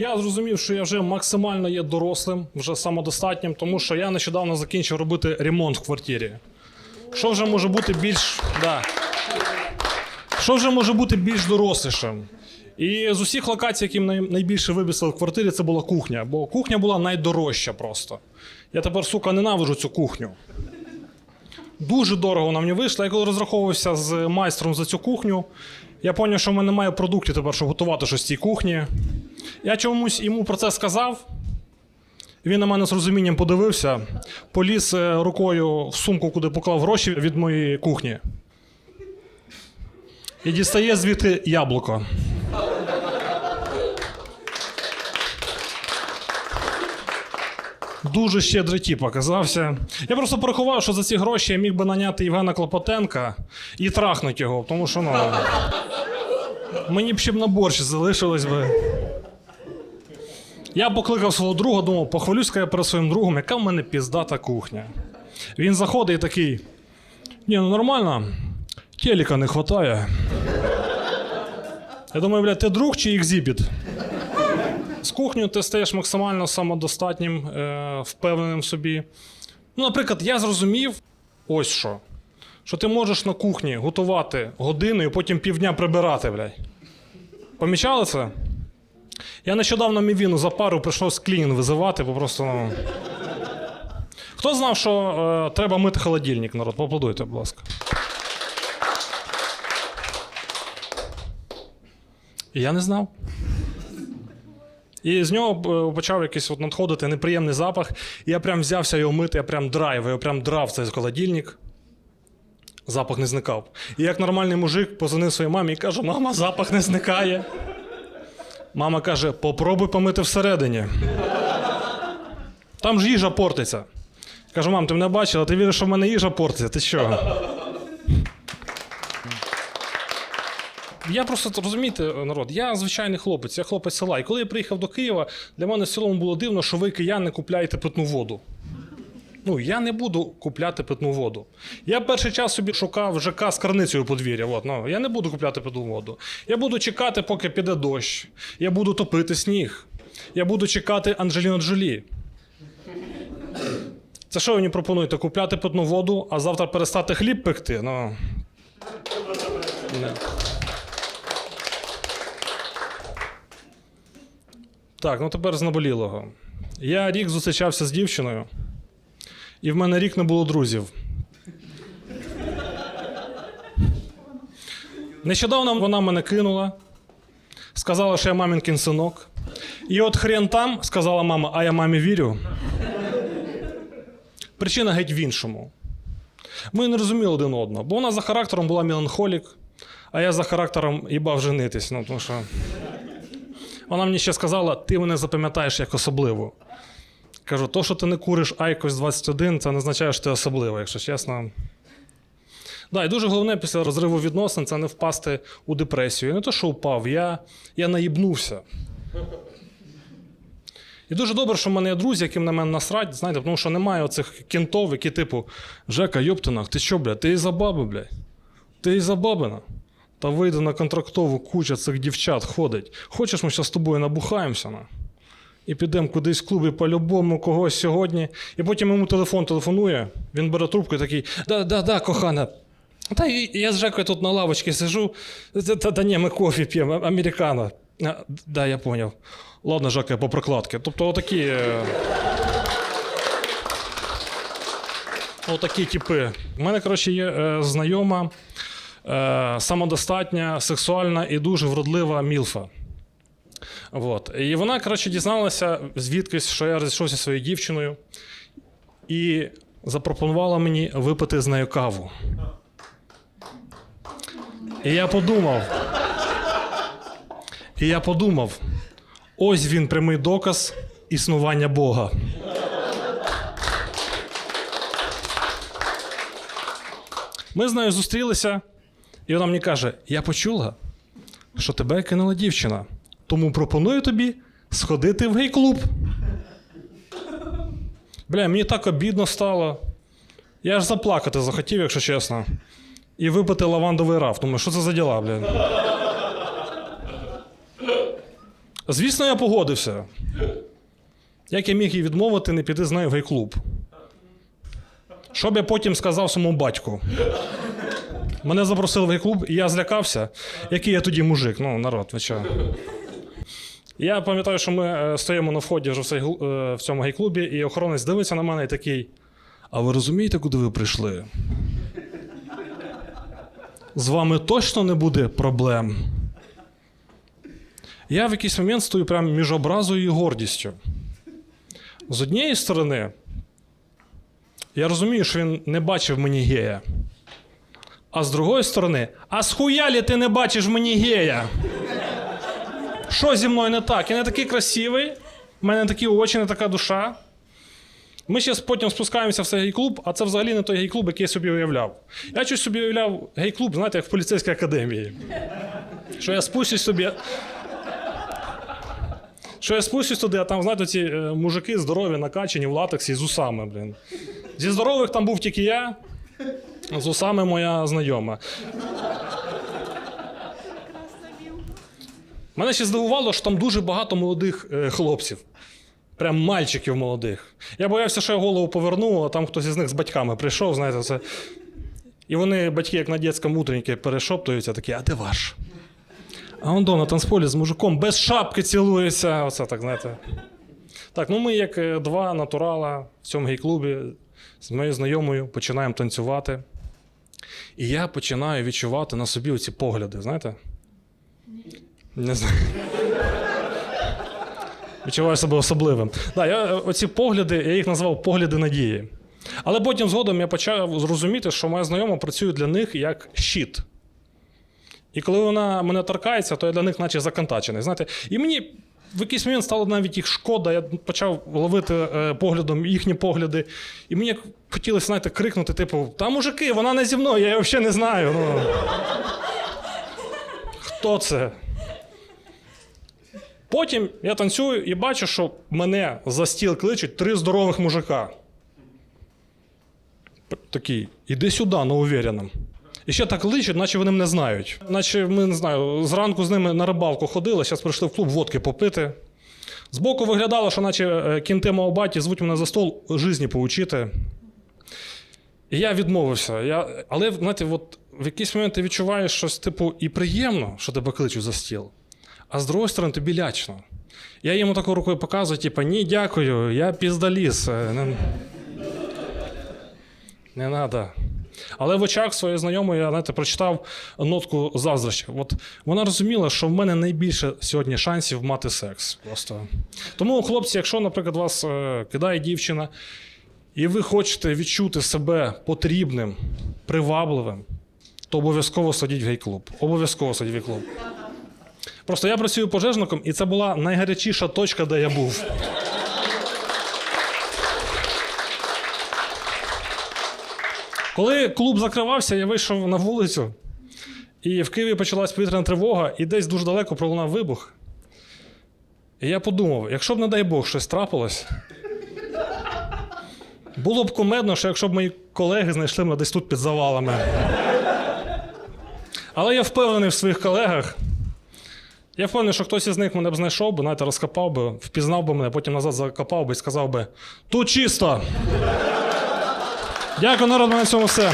Я зрозумів, що я вже максимально є дорослим, вже самодостатнім, тому що я нещодавно закінчив робити ремонт в квартирі. Що вже може бути більш. Да. Що вже може бути більш дорослішим? І з усіх локацій, які найбільше вибісили в квартирі, це була кухня. Бо кухня була найдорожча просто. Я тепер, сука, ненавиджу цю кухню. Дуже дорого вона мені вийшла. Я коли розраховувався з майстром за цю кухню, я зрозумів, що в мене немає продуктів тепер, щоб готувати щось з цієї кухні. Я чомусь йому про це сказав. Він на мене з розумінням подивився, поліз е, рукою в сумку, куди поклав гроші від моєї кухні. І дістає звідти яблуко. Дуже щедрий тіп оказався. Я просто порахував, що за ці гроші я міг би наняти Євгена Клопотенка і трахнути його, тому що ну. Мені б ще б на борщ залишилось би. Я покликав свого друга, думав, похвалюсь я перед своїм другом, яка в мене піздата кухня. Він заходить і такий. Ні, ну нормально, телека не вистачає. Я думаю, блядь, ти друг чи екзибіт? З кухнею ти стаєш максимально самодостатнім, е, впевненим в собі. Ну, наприклад, я зрозумів ось що. Що ти можеш на кухні готувати годину і потім півдня прибирати, блядь. Помічали це? Я нещодавно мівіну за пару прийшов клінінг визивати, бо просто. Ну... Хто знав, що е, треба мити холодильник, народ? Поаплодуйте, будь ласка. І я не знав. І з нього е, почав якийсь от надходити неприємний запах. І я прям взявся його мити, я прям драйв, я прям драв цей холодильник. Запах не зникав. І як нормальний мужик позвонив своїй мамі і каже: мама, запах не зникає. Мама каже: попробуй помити всередині. Там ж їжа портиться. Кажу, мам, ти мене бачила, ти віриш, що в мене їжа портиться? Ти що? Я просто розумієте, народ, я звичайний хлопець, я хлопець села. І коли я приїхав до Києва, для мене в цілому було дивно, що ви, кияни, купляєте питну воду. Ну, я не буду купляти питну воду. Я перший час собі шукав ЖК з карницею подвір'я. От, ну, я не буду купляти питну воду. Я буду чекати, поки піде дощ. Я буду топити сніг. Я буду чекати Анджеліну Джолі. Це що ви мені пропонуєте? Купляти питну воду, а завтра перестати хліб пекти? Ну. Не. Так, ну тепер з наболілого. Я рік зустрічався з дівчиною, і в мене рік не було друзів. Нещодавно вона мене кинула, сказала, що я мамінкин синок. І от хрен там, сказала мама, а я мамі вірю. Причина геть в іншому. Ми не розуміли один одного, бо вона за характером була меланхолік, а я за характером їбав женитись. Ну, тому що... Вона мені ще сказала, ти мене запам'ятаєш як особливу. Кажу, то, що ти не куриш Айкос 21, це не означає, що ти особлива, якщо чесно. Да, і дуже головне після розриву відносин це не впасти у депресію. Я не то, що впав, я, я наїбнувся. І дуже добре, що в мене є друзі, яким на мене насрать, знаєте, тому що немає оцих кінтов, які типу, Жека, йоптинах, ти що, блядь, ти із-за баби, блядь? Ти із-за бабина. Та вийде на контрактову куча цих дівчат ходить. Хочеш, ми зараз з тобою набухаємося на? І підемо кудись в клуб і по-любому когось сьогодні. І потім йому телефон телефонує, він бере трубку і такий: да, да, да, кохана. Та я з Жекою тут на лавочці сижу. Та, ні, ми кофі п'ємо, американо. Да, я поняв. Ладно, Жека, по прокладки. Тобто отакі. е, Отакі типи. У мене, коротше, є е, знайома, е, самодостатня, сексуальна і дуже вродлива мілфа. От. І вона, коротше, дізналася звідкись, що я розійшовся зі своєю дівчиною, і запропонувала мені випити з нею каву. І я подумав. І я подумав: ось він прямий доказ існування Бога. Ми з нею зустрілися, і вона мені каже: Я почула, що тебе кинула дівчина. Тому пропоную тобі сходити в гей-клуб. Бля, мені так обідно стало. Я аж заплакати захотів, якщо чесно. І випити лавандовий раф. Думаю, що це за діла, бля? Звісно, я погодився. Як я міг їй відмовити, не піти з нею в гей-клуб? Що б я потім сказав своєму батьку? Мене запросили в гей-клуб, і я злякався. Який я тоді мужик? Ну, народ, ви чого? Я пам'ятаю, що ми е, стоїмо на вході вже в, е, в цьому гей-клубі, і охоронець дивиться на мене і такий: А ви розумієте, куди ви прийшли? З вами точно не буде проблем. Я в якийсь момент стою прямо між образою і гордістю. З однієї сторони, я розумію, що він не бачив мені гея. А з другої сторони, а схуялі ти не бачиш мені гея? Що зі мною не так? Я не такий красивий, в мене такі очі, не така душа. Ми ще потім спускаємося в цей гей-клуб, а це взагалі не той гей-клуб, який я собі уявляв. Я щось собі уявляв гей-клуб, знаєте, як в поліцейській академії. Що я спущусь собі. Що я спущусь туди, а там, знаєте, ці е, мужики здорові, накачані в латексі з усами, блін. Зі здорових там був тільки я, з усами моя знайома. Мене ще здивувало, що там дуже багато молодих е, хлопців. Прям мальчиків молодих. Я боявся, що я голову поверну, а там хтось із них з батьками прийшов, знаєте, це. І вони, батьки, як на дитячому утреннике, перешоптуються, такі, а де ваш? А он до на танцполі з мужиком без шапки цілується. Оце так, знаєте. Так, ну ми, як е, два натурала в цьому гей-клубі з моєю знайомою починаємо танцювати. І я починаю відчувати на собі оці погляди, знаєте? Не знаю. Відчуваю себе особливим. Да, я, е, оці погляди, я їх назвав погляди надії. Але потім згодом я почав зрозуміти, що моя знайома працює для них як щит. І коли вона мене торкається, то я для них наче законтачений. Знаєте, і мені в якийсь момент стало навіть їх шкода. Я почав ловити е, поглядом їхні погляди. І мені хотілося, знаєте, крикнути: типу, та мужики, вона не зі мною, я її взагалі не знаю. Ну. Хто це? Потім я танцюю і бачу, що мене за стіл кличуть три здорових мужика. Такий, іди сюди, на увіреним. І ще так кличуть, наче вони мене знають. Наче ми не знаю, зранку з ними на рибалку ходили, зараз прийшли в клуб водки попити. Збоку виглядало, що наче е, кінти баті звуть мене за стол жизні поучити. І я відмовився. Я... Але знаєте, от в якийсь момент ти відчуваєш щось, типу, і приємно, що тебе кличуть за стіл. А з другої сторони, тобі лячно. Я йому такою рукою показую, типу, ні, дякую, я піздаліс. е, Не, не треба. Але в очах своєї знайомої я знаєте, прочитав нотку заздрощі. От вона розуміла, що в мене найбільше сьогодні шансів мати секс. Просто. Тому, хлопці, якщо, наприклад, вас е, кидає дівчина, і ви хочете відчути себе потрібним, привабливим, то обов'язково садіть в гей-клуб. Обов'язково садіть в гей-клуб. Просто я працюю пожежником, і це була найгарячіша точка, де я був. Коли клуб закривався, я вийшов на вулицю, і в Києві почалась повітряна тривога, і десь дуже далеко пролунав вибух. І я подумав, якщо б, не дай Бог, щось трапилось, було б кумедно, що якщо б мої колеги знайшли мене десь тут під завалами. Але я впевнений в своїх колегах. Я впевнений, що хтось із них мене б знайшов би, знаєте, розкопав би, впізнав би мене, потім назад закопав би і сказав би: тут чисто. Дякую, народ, на цьому все.